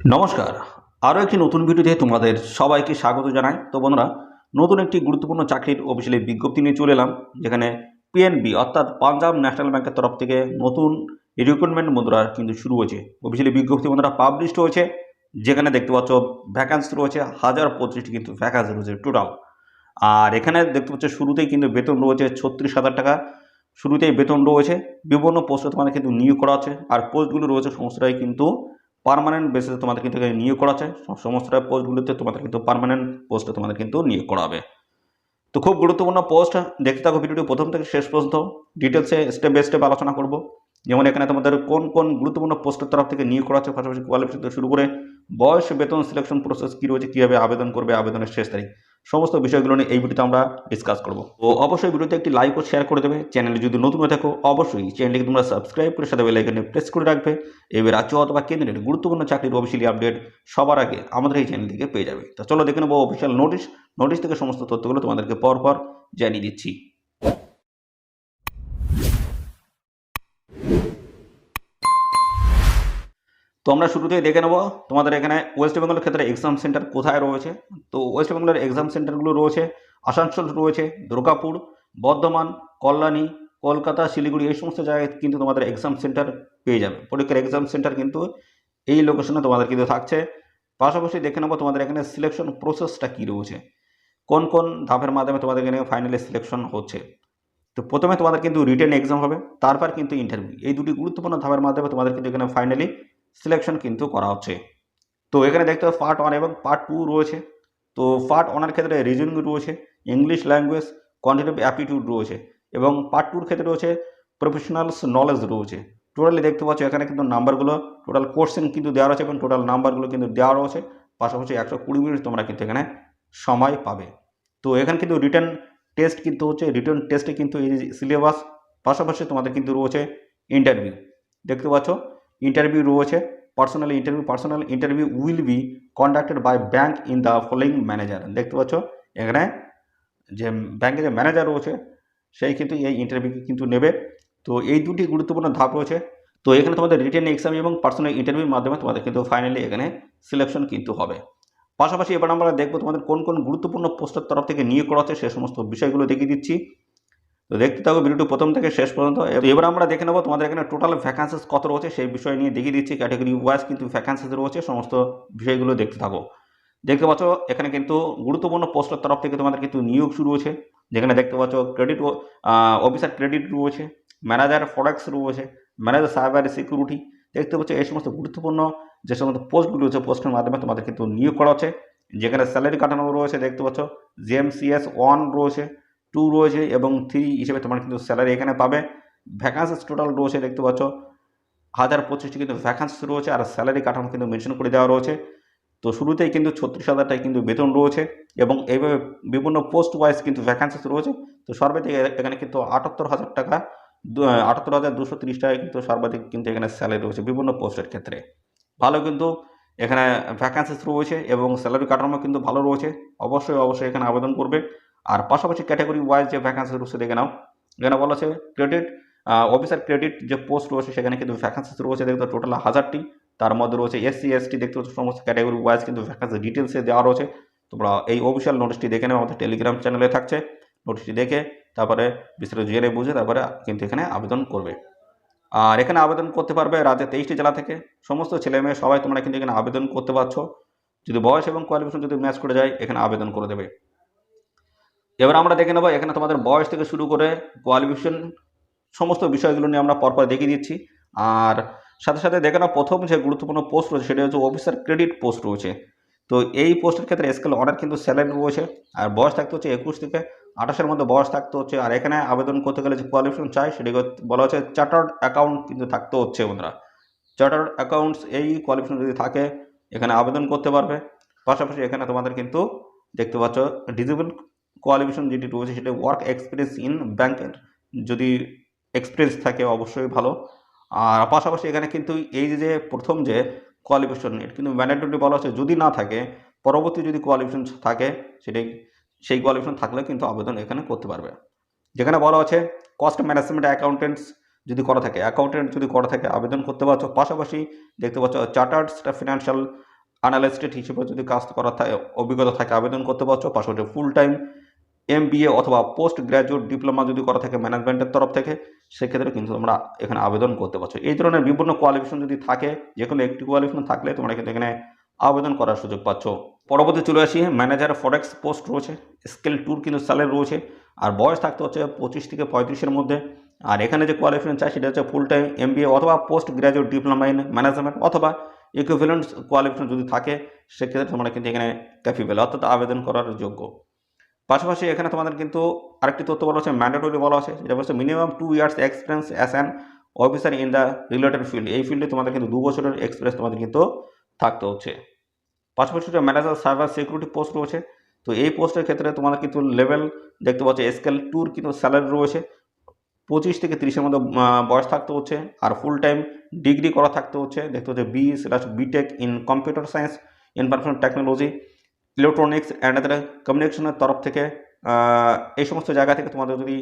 নমস্কার। আরও একটি নতুন ভিডিওতে তোমাদের সবাইকে স্বাগত জানাই। তো বন্ধুরা, নতুন একটি গুরুত্বপূর্ণ চাকরির অফিসিয়ালি বিজ্ঞপ্তি নিয়ে চলে এলাম, যেখানে পিএনবি অর্থাৎ পাঞ্জাব ন্যাশনাল ব্যাংকের তরফ থেকে নতুন রিক্রুটমেন্ট বন্ধুরা কিন্তু শুরু হয়েছে। অফিসিয়ালি বিজ্ঞপ্তি বন্ধুরা পাবলিশড হয়েছে, যেখানে দেখতে পাচ্ছ ভ্যাকান্সি রয়েছে হাজার পঁচিশটি কিন্তু ভ্যাকান্সি রয়েছে টোটাল আর এখানে দেখতে পাচ্ছ শুরুতেই কিন্তু বেতন রয়েছে ছত্রিশ হাজার টাকা, শুরুতেই বেতন রয়েছে, বিভিন্ন পোস্টে তোমাদের কিন্তু নিয়োগ করা আছে, আর পোস্টগুলো রয়েছে সমস্তটাই কিন্তু পার্মানেন্ট বেসিসে তোমাদের কিন্তু এখানে নিয়োগ করা আছে। সমস্ত পোস্টগুলোতে তোমাদের কিন্তু পারমানেন্ট পোস্টে তোমাদের কিন্তু নিয়োগ করাবে তো খুব গুরুত্বপূর্ণ পোস্ট দেখতে থাকো ভিডিওটি প্রথম থেকে শেষ পর্যন্ত। ডিটেলসে স্টেপ বাই স্টেপ আলোচনা করব। যেমন এখানে তোমাদের কোন কোন গুরুত্বপূর্ণ পোস্টের তরফ থেকে নিয়োগ করা আছে, পাশাপাশি কোয়ালিফিকেশন শুরু করে বয়স, বেতন সিলেকশন প্রসেস কী রয়েছে, কীভাবে আবেদন করবে, আবেদনের শেষ তারিখ। সমস্ত বিষয়গুলো নিয়ে এই ভিডিওতে আমরা ডিসকাস করব। তো অবশ্যই ভিডিওতে একটি লাইক ও শেয়ার করে দেবে। চ্যানেলে যদি নতুন হয়ে থাকো, অবশ্যই চ্যানেলটিকে তোমরা সাবস্ক্রাইব করে সাথে বেলাইকনে প্রেস করে রাখবে। এবার রাজ্য অথবা কেন্দ্রের গুরুত্বপূর্ণ চাকরির অফিসিয়ালি আপডেট সবার আগে আমাদের এই চ্যানেল থেকে পেয়ে যাবে। তো চলো দেখে নেব অফিসিয়াল নোটিশ নোটিশ থেকে সমস্ত তথ্যগুলো তোমাদেরকে পরপর পর জানিয়ে দিচ্ছি। তো আমরা শুরুতেই দেখে নেব তোমাদের এখানে ওয়েস্ট বেঙ্গলের ক্ষেত্রে এক্সাম সেন্টার কোথায় রয়েছে? তো ওয়েস্ট বেঙ্গলের এক্সাম সেন্টারগুলো রয়েছে, আসানসোল রয়েছে, দুর্গাপুর, বর্ধমান, কল্যাণী, কলকাতা, শিলিগুড়ি, এই সমস্ত জায়গায় কিন্তু তোমাদের এক্সাম সেন্টার পেয়ে যাবে। পরীক্ষার এক্সাম সেন্টার কিন্তু এই লোকেশনে তোমাদের কিন্তু থাকছে। পাশাপাশি দেখে নেব তোমাদের এখানে সিলেকশন প্রসেসটা কী রয়েছে। কোন কোন ধাপের মাধ্যমে তোমাদের এখানে ফাইনালি সিলেকশন হচ্ছে। তো প্রথমে তোমাদের কিন্তু রিটেন এক্সাম হবে, তারপর কিন্তু ইন্টারভিউ এই দুটি গুরুত্বপূর্ণ ধাপের মাধ্যমে তোমাদের কিন্তু এখানে ফাইনালি সিলেকশন কিন্তু করা হচ্ছে। তো এখানে দেখতে হবে পার্ট ওয়ান এবং পার্ট টু রয়েছে। তো পার্ট ওয়ানের ক্ষেত্রে রিজনিং রয়েছে ইংলিশ ল্যাঙ্গুয়েজ কোয়ান্টিটিভ অ্যাপটিটিউড রয়েছে এবং পার্ট টুর ক্ষেত্রে রয়েছে প্রফেশনালস নলেজ রয়েছে। টোটালি দেখতে পাচ্ছ এখানে কিন্তু নাম্বারগুলো টোটাল কোশ্চেন কিন্তু দেওয়া রয়েছে এবং টোটাল নাম্বারগুলো কিন্তু দেওয়া রয়েছে। পাশাপাশি একশো কুড়ি মিনিট তোমরা কিন্তু এখানে সময় পাবে। তো এখানে কিন্তু রিটার্ন টেস্ট কিন্তু হচ্ছে রিটার্ন টেস্টে কিন্তু এই সিলেবাস পাশাপাশি তোমাদের কিন্তু রয়েছে ইন্টারভিউ দেখতে পাচ্ছ? ইন্টারভিউ রয়েছে personal interview personal interview will be conducted by bank in the following manager দেখতে পাচ্ছ, এখানে যে ব্যাংকের যে ম্যানেজার রয়েছে, সেই কিন্তু এই ইন্টারভিউ কিন্তু নেবে। তো এই দুটি গুরুত্বপূর্ণ ধাপ রয়েছে। তো এখানে তোমাদের রিটেন এক্সাম এবং পার্সোনাল ইন্টারভিউর মাধ্যমে তোমাদের কিন্তু ফাইনালি এখানে সিলেকশন কিন্তু হবে। পাশাপাশি এবার আমরা দেখব তোমাদের কোন কোন গুরুত্বপূর্ণ পোস্টের তরফ থেকে নিয়োগ করা হচ্ছে, সে সমস্ত বিষয়গুলো দেখিয়ে দিচ্ছি। তো দেখতে থাকো, ভিডিওটি প্রথম থেকে শেষ পর্যন্ত। এবার আমরা দেখে নেব তোমাদের এখানে টোটাল ভ্যাকান্সিস কত রয়েছে সেই বিষয় নিয়ে দেখিয়ে দিচ্ছি। ক্যাটাগরি ওয়াইজ কিন্তু ভ্যাকান্সিস রয়েছে, সমস্ত বিষয়গুলো দেখতে থাকো। দেখতে পাচ্ছ, এখানে কিন্তু গুরুত্বপূর্ণ পোস্টের তরফ থেকে তোমাদের কিন্তু নিয়োগ শুরু হয়েছে। যেখানে দেখতে পাচ্ছ ক্রেডিট অফিসার ক্রেডিট রয়েছে ম্যানেজার ফরেক্স রয়েছে ম্যানেজার সাইবার সিকিউরিটি দেখতে পাচ্ছ, এই সমস্ত গুরুত্বপূর্ণ যে সমস্ত পোস্টগুলো রয়েছে পোস্টের মাধ্যমে তোমাদের কিন্তু নিয়োগ করা হচ্ছে। যেখানে স্যালারি কাটানো রয়েছে, দেখতে পাচ্ছ জিএমসিএস ওয়ান রয়েছে টু রয়েছে এবং থ্রি হিসেবে তোমার কিন্তু স্যালারি এখানে পাবে। ভ্যাকান্সিস টোটাল রয়েছে দেখতে পাচ্ছ, হাজার পঁচিশটি কিন্তু ভ্যাকান্সি রয়েছে আর স্যালারি কাঠামো কিন্তু মেনশন করে দেওয়া রয়েছে। তো শুরুতেই কিন্তু ছত্রিশ হাজার টাকা কিন্তু বেতন রয়েছে এবং এইভাবে বিভিন্ন পোস্ট ওয়াইজ কিন্তু ভ্যাকান্সিস রয়েছে। তো সর্বাধিক এখানে কিন্তু আটাত্তর হাজার টাকা আটাত্তর হাজার দুশো তিরিশ টাকা কিন্তু সর্বাধিক কিন্তু এখানে স্যালারি রয়েছে বিভিন্ন পোস্টের ক্ষেত্রে। ভালো কিন্তু এখানে ভ্যাকান্সিস রয়েছে এবং স্যালারি কাঠামো কিন্তু ভালো রয়েছে। অবশ্যই অবশ্যই এখানে আবেদন করবে। আর পাশাপাশি ক্যাটাগরি ওয়াইজ যে ভ্যাকান্সি রয়েছে, দেখে নাও। এখানে বলা আছে ক্রেডিট অফিসার ক্রেডিট যে পোস্ট রয়েছে, সেখানে কিন্তু ভ্যাকান্সিস রয়েছে দেখতে টোটাল হাজারটি। তার মধ্যে রয়েছে এসসি এসটি দেখতে পাচ্ছ, সমস্ত ক্যাটাগরি ওয়াইজ কিন্তু ভ্যাকান্সি ডিটেলসে দেওয়া রয়েছে। তোমরা এই অফিসিয়াল নোটিশটি দেখে নেবে আমাদের টেলিগ্রাম চ্যানেলে থাকছে। নোটিশটি দেখে, তারপরে বিস্তারিত জেনে বুঝে তারপরে কিন্তু এখানে আবেদন করবে। আর এখানে আবেদন করতে পারবে রাজ্যের তেইশটি জেলা থেকে। সমস্ত ছেলে মেয়ে, সবাই তোমরা কিন্তু এখানে আবেদন করতে পারছ। যদি বয়স এবং কোয়ালিফিকেশন যদি ম্যাচ করে যায়, এখানে আবেদন করে দেবে। এবার আমরা দেখে নেব, এখানে তোমাদের বয়স থেকে শুরু করে কোয়ালিফিকেশন সমস্ত বিষয়গুলো নিয়ে আমরা পরপর দেখিয়ে দিচ্ছি। আর সাথে সাথে দেখে নাও, প্রথম যে গুরুত্বপূর্ণ পোস্ট রয়েছে সেটা হচ্ছে অফিসার ক্রেডিট পোস্ট রয়েছে। তো এই পোস্টের ক্ষেত্রে স্কেল অনেক কিন্তু স্যালারি রয়েছে। আর বয়স থাকতে হচ্ছে একুশ থেকে আঠাশের মধ্যে বয়স থাকতে হচ্ছে। আর এখানে আবেদন করতে গেলে যে কোয়ালিফিকেশন চাই সেটি বলা হচ্ছে চার্টার্ড অ্যাকাউন্ট কিন্তু থাকতে হচ্ছে বন্ধুরা। চার্টার্ড অ্যাকাউন্টস এই কোয়ালিফিকেশন যদি থাকে, এখানে আবেদন করতে পারবে। পাশাপাশি এখানে তোমাদের কিন্তু দেখতে পাচ্ছ ডিজেবল কোয়ালিফিকেশন যেটি রয়েছে সেটা ওয়ার্ক এক্সপিরিয়েন্স ইন ব্যাংকের যদি এক্সপিরিয়েন্স থাকে অবশ্যই ভালো। আর পাশাপাশি এখানে কিন্তু এই যে প্রথম যে কোয়ালিফিকেশন এটা কিন্তু ম্যান্ডেটরি বলা হচ্ছে যদি না থাকে, পরবর্তী যদি কোয়ালিফিকেশন থাকে, সেটাই, সেই কোয়ালিফিকেশন থাকলে কিন্তু আবেদন এখানে করতে পারবে। যেখানে বলা আছে কস্ট ম্যানেজমেন্ট অ্যাকাউন্টেন্টস যদি করা থাকে অ্যাকাউন্টেন্ট যদি করা থাকে, আবেদন করতে পারছ। পাশাপাশি দেখতে পাচ্ছ চার্টার্ড ফিনান্সিয়াল অ্যানালিস্টেড হিসেবে যদি কাজ করা থাকে, অভিজ্ঞতা থাকে, আবেদন করতে পারছ। পাশাপাশি ফুল টাইম এম অথবা পোস্ট গ্র্যাজুয়েট ডিপ্লোমা যদি করা থাকে ম্যানেজমেন্টের তরফ থেকে, সেক্ষেত্রে কিন্তু তোমরা এখানে আবেদন করতে পারছ। এই ধরনের বিভিন্ন কোয়ালিফিকেশন যদি থাকে যে কোনো একটি কোয়ালিফিকেশন থাকলে তোমরা কিন্তু এখানে আবেদন করার সুযোগ পাচ্ছ। পরবর্তী চলে আসি ম্যানেজার ফরেক্স পোস্ট রয়েছে স্কেল ট্যুর কিন্তু স্যালারি রয়েছে, আর বয়স থাকতে হচ্ছে পঁচিশ থেকে পঁয়ত্রিশের মধ্যে। আর এখানে যে কোয়ালিফিকেশন চাই, সেটা হচ্ছে ফুল টাইম এম অথবা post graduate diploma in management অথবা ইকুইভ্যালেন্ট কোয়ালিফিকেশন যদি থাকে, সেক্ষেত্রে তোমরা কিন্তু এখানে ক্যাপিবেল অর্থাৎ আবেদন করার যোগ্য। পাশাপাশি এখানে তোমাদের কিন্তু আরেকটি তথ্য বলা হচ্ছে ম্যান্ডেটরি বলা আছে যেটা বলছে minimum two years experience as an officer in the related field এই ফিল্ডে তোমাদের কিন্তু দু বছরের এক্সপিরিয়েন্স তোমাদের কিন্তু থাকতে হচ্ছে। পাশাপাশি ম্যানেজার সার্ভার সিকিউরিটি পোস্ট রয়েছে। তো এই পোস্টের ক্ষেত্রে তোমাদের কিন্তু লেভেল দেখতে পাচ্ছ স্কেল টুর কিন্তু স্যালারি রয়েছে। পঁচিশ থেকে তিরিশের মধ্যে বয়স থাকতে হচ্ছে। আর ফুল টাইম ডিগ্রি করা থাকতে হচ্ছে। দেখতে হচ্ছে B slash BTech in computer science information technology electronics and other কমিউনিকেশনের তরফ থেকে এই সমস্ত জায়গা থেকে তোমাদের যদি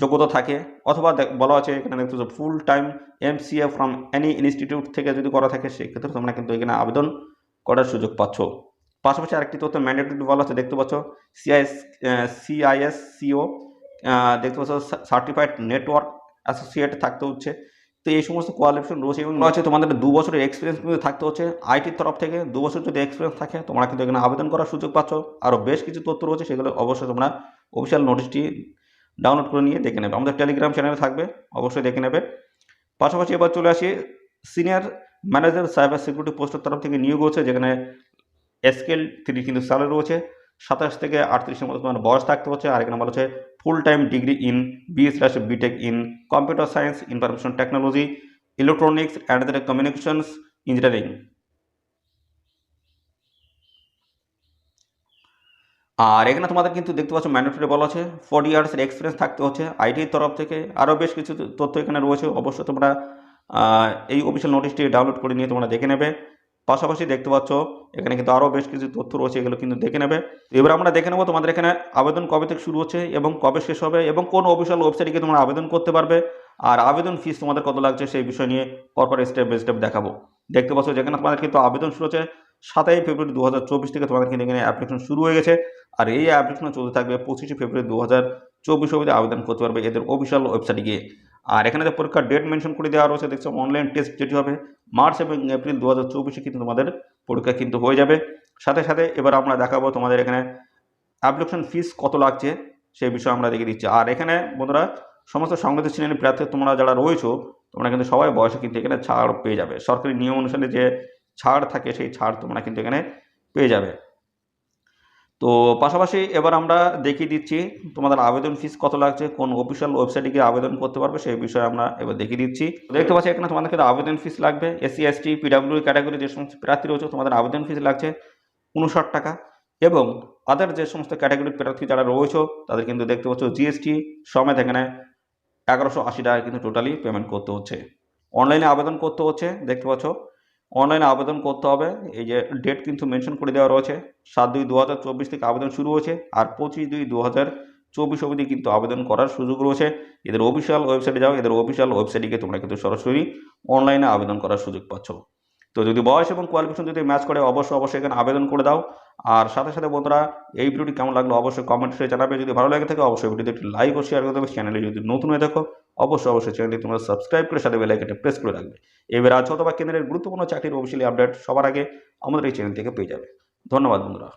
যোগ্যতা থাকে, অথবা বলা আছে এখানে দেখতে হচ্ছে full time MCA from any institute থেকে যদি করা থাকে, সেক্ষেত্রে তোমরা কিন্তু এখানে আবেদন করার সুযোগ পাচ্ছ। পাশাপাশি আরেকটি তথ্য ম্যান্ডেটরি বলা আছে, দেখতে পাচ্ছ সিআইএস সিআইএস সিও দেখতে পাচ্ছ সার্টিফাইড নেটওয়ার্ক অ্যাসোসিয়েট থাকতে হচ্ছে। তো এই সমস্ত কোয়ালিফিকেশন রয়েছে এবং রয়েছে, তোমাদের দু বছরের এক্সপিরিয়েন্স কিন্তু থাকতে হচ্ছে। আইটির তরফ থেকে দু বছর যদি এক্সপিরিয়েন্স থাকে, তোমরা কিন্তু এখানে আবেদন করার সুযোগ পাচ্ছ। আরও বেশ কিছু তথ্য রয়েছে, সেগুলো অবশ্যই তোমরা অফিসিয়াল নোটিশটি ডাউনলোড করে নিয়ে দেখে নেবে। আমাদের টেলিগ্রাম চ্যানেলে থাকবে, অবশ্যই দেখে নেবে। পাশাপাশি এবার চলে আসি সিনিয়র ম্যানেজার সাইবার সিকিউরিটি পোস্টের তরফ থেকে নিয়োগ হচ্ছে, যেখানে এসকেল থ্রি কিন্তু স্যালারি রয়েছে। সাতাশ থেকে আটত্রিশের মধ্যে তোমার বয়স থাকতে হচ্ছে। আর এখানে বলা হচ্ছে full time degree in B slash BTech in computer science information technology electronics and the communications engineering আর এখানে তোমাদের কিন্তু দেখতে পাচ্ছ ম্যান্ডেটরি বলা আছে। ফোর্টি ইয়ার্সের এক্সপিরিয়েন্স থাকতে হচ্ছে আইটির তরফ থেকে। আরও বেশ কিছু তথ্য এখানে রয়েছে। অবশ্যই তোমরা এই অফিসিয়াল নোটিশটি ডাউনলোড করে নিয়ে তোমরা দেখে নেবে। পাশাপাশি দেখতে পাচ্ছ, এখানে কিন্তু আরও বেশ কিছু তথ্য রয়েছে, এগুলো কিন্তু দেখে নেবে। এবার আমরা দেখে নেব তোমাদের এখানে আবেদন কবে থেকে শুরু হচ্ছে এবং কবে শেষ হবে এবং কোন অফিসিয়াল ওয়েবসাইটে গিয়ে তোমরা আবেদন করতে পারবে আর আবেদন ফিস তোমাদের কত লাগছে সেই বিষয় নিয়ে পরপর স্টেপ বাই স্টেপ দেখাবো। দেখতে পাচ্ছ যেখানে তোমাদের কিন্তু আবেদন শুরু হচ্ছে, সাতাই ফেব্রুয়ারি দু হাজার চব্বিশ থেকে তোমাদের কিন্তু এখানে অ্যাপ্লিকেশন শুরু হয়ে গেছে আর এই অ্যাপ্লিকেশন চলতে থাকবে পঁচিশে ফেব্রুয়ারি দু হাজার চব্বিশ অবধি আবেদন করতে পারবে এদের অফিসিয়াল ওয়েবসাইটে গিয়ে। আর এখানে যে পরীক্ষার ডেট মেনশন করে দেওয়া রয়েছে, দেখছ অনলাইন টেস্ট যেটি হবে মার্চ এবং এপ্রিল দু হাজার চব্বিশে কিন্তু তোমাদের পরীক্ষা কিন্তু হয়ে যাবে। সাথে সাথে এবার আমরা দেখাবো তোমাদের এখানে অ্যাপ্লিকেশন ফিস কত লাগছে, সেই বিষয়ে আমরা দেখে দিচ্ছি। আর এখানে বন্ধুরা, সমস্ত সংগঠিত শ্রেণির প্রার্থী তোমরা যারা রয়েছো, তোমরা কিন্তু সবাই বয়সে কিন্তু এখানে ছাড় পেয়ে যাবে। সরকারি নিয়ম অনুসারে যে ছাড় থাকে, সেই ছাড় তোমরা কিন্তু এখানে পেয়ে যাবে। তো পাশাপাশি এবার আমরা দেখিয়ে দিচ্ছি তোমাদের আবেদন ফিস কত লাগছে, কোন অফিসিয়াল ওয়েবসাইটে গিয়ে আবেদন করতে পারবে সেই বিষয়ে আমরা এবার দেখিয়ে দিচ্ছি। দেখতে পাচ্ছি এখানে তোমাদের কিন্তু আবেদন ফিস লাগবে এসসি এসটি পিডাব্লিউ ক্যাটাগরি যে সমস্ত প্রার্থী রয়েছে তোমাদের আবেদন ফিস লাগছে উনষাট টাকা এবং আদার যে সমস্ত ক্যাটাগরির প্রার্থী যারা রয়েছে তাদের কিন্তু দেখতে পাচ্ছ জিএসটি সমেত এখানে এগারোশো আশি টাকা কিন্তু টোটালি পেমেন্ট করতে হচ্ছে। অনলাইনে আবেদন করতে হচ্ছে, দেখতে পাচ্ছ অনলাইনে আবেদন করতে হবে। এই যে ডেট কিন্তু মেনশন করে দেওয়া রয়েছে। সাত দুই দু থেকে আবেদন শুরু হয়েছে আর পঁচিশ দুই দু চব্বিশ অবধি কিন্তু আবেদন করার সুযোগ রয়েছে। এদের অফিসিয়াল ওয়েবসাইটে যাও, এদের অফিসিয়াল ওয়েবসাইটে গিয়ে তোমরা কিন্তু সরাসরি অনলাইনে আবেদন করার সুযোগ পাচ্ছ। তো যদি বয়স এবং কোয়ালিফিকেশন যদি ম্যাচ করে, অবশ্যই অবশ্যই এখানে আবেদন করে দাও। আর সাথে সাথে বন্ধুরা, এই ভিডিওটি কেমন লাগল অবশ্যই কমেন্টসে জানাবে। যদি ভালো লাগে থাকে, অবশ্যই ভিডিওতে একটি লাইক ও শেয়ার করে দেবে। চ্যানেলে যদি নতুন হয়ে দেখো অবশ্যই অবশ্যই চ্যানেলটি তোমরা সাবস্ক্রাইব করে সাথে বেলাইকনটা প্রেস করে রাখবে। এবার আজ অথবা কেন্দ্রের গুরুত্বপূর্ণ চাকরির অফিসিয়ালি আপডেট সবার আগে আমাদের এই চ্যানেল থেকে পেয়ে যাবে। ধন্যবাদ বন্ধুরা।